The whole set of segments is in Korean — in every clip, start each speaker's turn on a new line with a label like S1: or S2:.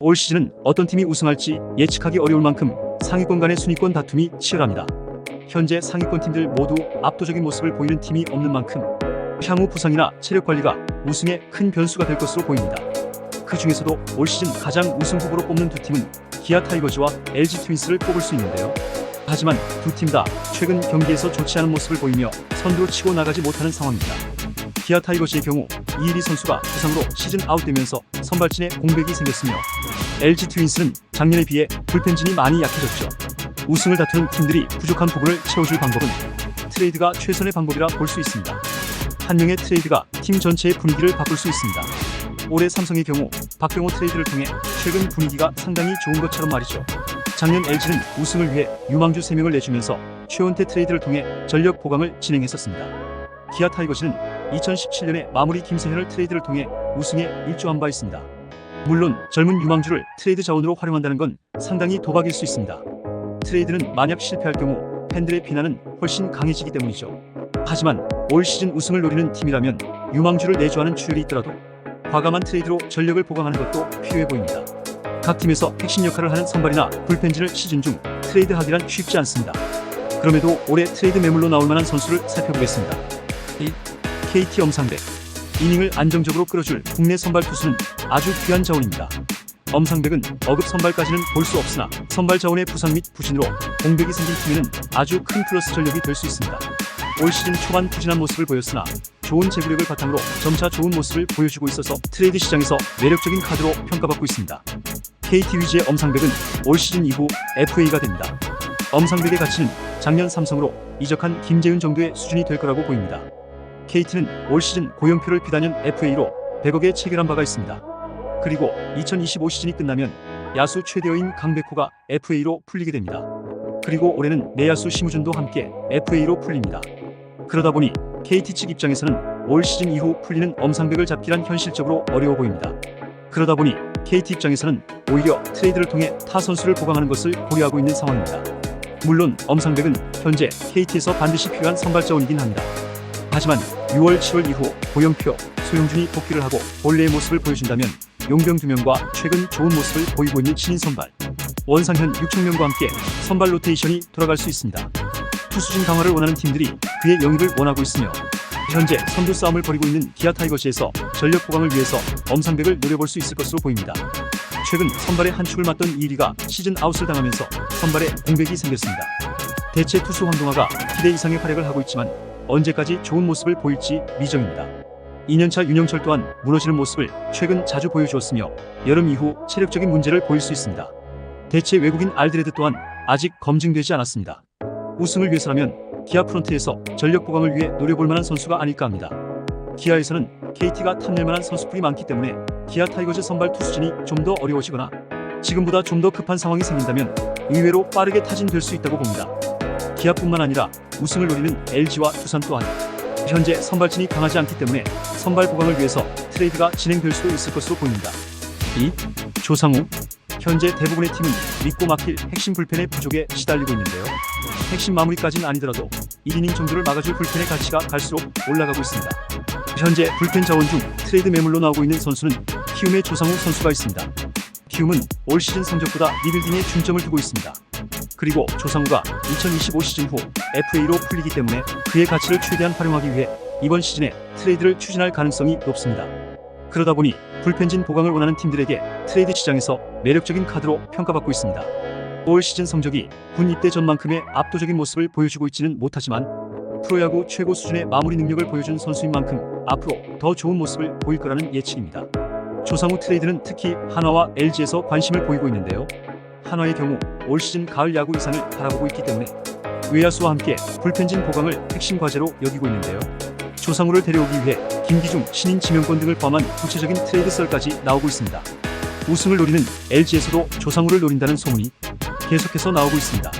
S1: 올 시즌은 어떤 팀이 우승할지 예측하기 어려울 만큼 상위권 간의 순위권 다툼이 치열합니다. 현재 상위권 팀들 모두 압도적인 모습을 보이는 팀이 없는 만큼 향후 부상이나 체력 관리가 우승에 큰 변수가 될 것으로 보입니다. 그 중에서도 올 시즌 가장 우승 후보로 뽑는 두 팀은 기아 타이거즈와 LG 트윈스를 뽑을 수 있는데요. 하지만 두 팀 다 최근 경기에서 좋지 않은 모습을 보이며 선두로 치고 나가지 못하는 상황입니다. 기아 타이거즈의 경우 이일이 선수가 부상으로 시즌 아웃되면서 선발진에 공백이 생겼으며 LG 트윈스는 작년에 비해 불펜진이 많이 약해졌죠. 우승을 다투는 팀들이 부족한 부분을 채워줄 방법은 트레이드가 최선의 방법이라 볼 수 있습니다. 한 명의 트레이드가 팀 전체의 분위기를 바꿀 수 있습니다. 올해 삼성의 경우 박병호 트레이드를 통해 최근 분위기가 상당히 좋은 것처럼 말이죠. 작년 LG는 우승을 위해 유망주 3명을 내주면서 최원태 트레이드를 통해 전력 보강을 진행했었습니다. 기아 타이거즈는 2017년에 마무리 김세현을 트레이드를 통해 우승에 일조한 바 있습니다. 물론 젊은 유망주를 트레이드 자원으로 활용한다는 건 상당히 도박일 수 있습니다. 트레이드는 만약 실패할 경우 팬들의 비난은 훨씬 강해지기 때문이죠. 하지만 올 시즌 우승을 노리는 팀이라면 유망주를 내조하는 추열이 있더라도 과감한 트레이드로 전력을 보강하는 것도 필요해 보입니다. 각 팀에서 핵심 역할을 하는 선발이나 불펜진을 시즌 중 트레이드하기란 쉽지 않습니다. 그럼에도 올해 트레이드 매물로 나올 만한 선수를 살펴보겠습니다. 1. KT 엄상백 이닝을 안정적으로 끌어줄 국내 선발 투수는 아주 귀한 자원입니다. 엄상백은 어급 선발까지는 볼 수 없으나 선발 자원의 부상 및 부진으로 공백이 생긴 팀에는 아주 큰 플러스 전력이 될 수 있습니다. 올 시즌 초반 부진한 모습을 보였으나 좋은 제구력을 바탕으로 점차 좋은 모습을 보여주고 있어서 트레이드 시장에서 매력적인 카드로 평가받고 있습니다. KT 위즈의 엄상백은 올 시즌 이후 FA가 됩니다. 엄상백의 가치는 작년 삼성으로 이적한 김재윤 정도의 수준이 될 거라고 보입니다. KT는 올 시즌 고용표를 비단연 FA로 100억에 체결한 바가 있습니다. 그리고 2025 시즌이 끝나면 야수 최대어인 강백호가 FA로 풀리게 됩니다. 그리고 올해는 내야수 심우준도 함께 FA로 풀립니다. 그러다 보니 KT 측 입장에서는 올 시즌 이후 풀리는 엄상백을 잡기란 현실적으로 어려워 보입니다. 그러다 보니 KT 입장에서는 오히려 트레이드를 통해 타 선수를 보강하는 것을 고려하고 있는 상황입니다. 물론 엄상백은 현재 KT에서 반드시 필요한 선발 자원이긴 합니다. 하지만 6월, 7월 이후 고영표, 소영준이 복귀를 하고 본래의 모습을 보여준다면 용병 두 명과 최근 좋은 모습을 보이고 있는 신인 선발 원상현 6천명과 함께 선발 로테이션이 돌아갈 수 있습니다. 투수진 강화를 원하는 팀들이 그의 영입을 원하고 있으며 현재 선두 싸움을 벌이고 있는 기아 타이거즈에서 전력 보강을 위해서 엄상백을 노려볼 수 있을 것으로 보입니다. 최근 선발의 한 축을 맡던 이리가 시즌 아웃을 당하면서 선발에 공백이 생겼습니다. 대체 투수 황동화가 기대 이상의 활약을 하고 있지만 언제까지 좋은 모습을 보일지 미정입니다. 2년차 윤영철 또한 무너지는 모습을 최근 자주 보여주었으며 여름 이후 체력적인 문제를 보일 수 있습니다. 대체 외국인 알드레드 또한 아직 검증되지 않았습니다. 우승을 위해서라면 기아 프론트에서 전력 보강을 위해 노려볼 만한 선수가 아닐까 합니다. 기아에서는 KT가 탐낼 만한 선수들이 많기 때문에 기아 타이거즈 선발 투수진이 좀 더 어려워지거나 지금보다 좀 더 급한 상황이 생긴다면 의외로 빠르게 타진될 수 있다고 봅니다. 기아뿐만 아니라 우승을 노리는 LG와 두산 또한 현재 선발진이 강하지 않기 때문에 선발 보강을 위해서 트레이드가 진행될 수도 있을 것으로 보입니다. 2. 조상우 현재 대부분의 팀은 믿고 맡길 핵심 불펜의 부족에 시달리고 있는데요. 핵심 마무리까지는 아니더라도 1이닝 정도를 막아줄 불펜의 가치가 갈수록 올라가고 있습니다. 현재 불펜 자원 중 트레이드 매물로 나오고 있는 선수는 키움의 조상우 선수가 있습니다. 키움은 올 시즌 성적보다 리빌딩에 중점을 두고 있습니다. 그리고 조상우가 2025 시즌 후 FA로 풀리기 때문에 그의 가치를 최대한 활용하기 위해 이번 시즌에 트레이드를 추진할 가능성이 높습니다. 그러다 보니 불펜진 보강을 원하는 팀들에게 트레이드 시장에서 매력적인 카드로 평가받고 있습니다. 올 시즌 성적이 군 입대 전만큼의 압도적인 모습을 보여주고 있지는 못하지만 프로야구 최고 수준의 마무리 능력을 보여준 선수인 만큼 앞으로 더 좋은 모습을 보일 거라는 예측입니다. 조상우 트레이드는 특히 한화와 LG에서 관심을 보이고 있는데요. 한화의 경우 올 시즌 가을 야구 이상을 바라보고 있기 때문에 외야수와 함께 불펜진 보강을 핵심 과제로 여기고 있는데요. 조상우를 데려오기 위해 김기중, 신인 지명권 등을 포함한 구체적인 트레이드 썰까지 나오고 있습니다. 우승을 노리는 LG에서도 조상우를 노린다는 소문이 계속해서 나오고 있습니다.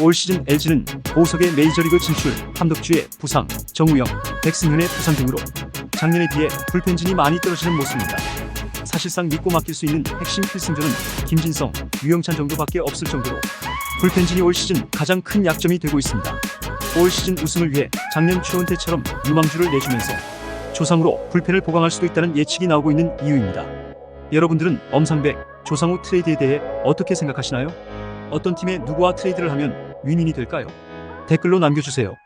S1: 올 시즌 LG는 보석의 메이저리그 진출, 함덕주의 부상, 정우영, 백승현의 부상 등으로 작년에 비해 불펜진이 많이 떨어지는 모습입니다. 사실상 믿고 맡길 수 있는 핵심 필승조는 김진성, 유영찬 정도밖에 없을 정도로 불펜진이 올 시즌 가장 큰 약점이 되고 있습니다. 올 시즌 우승을 위해 작년 최원태처럼 유망주를 내주면서 조상으로 불펜을 보강할 수도 있다는 예측이 나오고 있는 이유입니다. 여러분들은 엄상백, 조상우 트레이드에 대해 어떻게 생각하시나요? 어떤 팀에 누구와 트레이드를 하면 윈윈이 될까요? 댓글로 남겨주세요.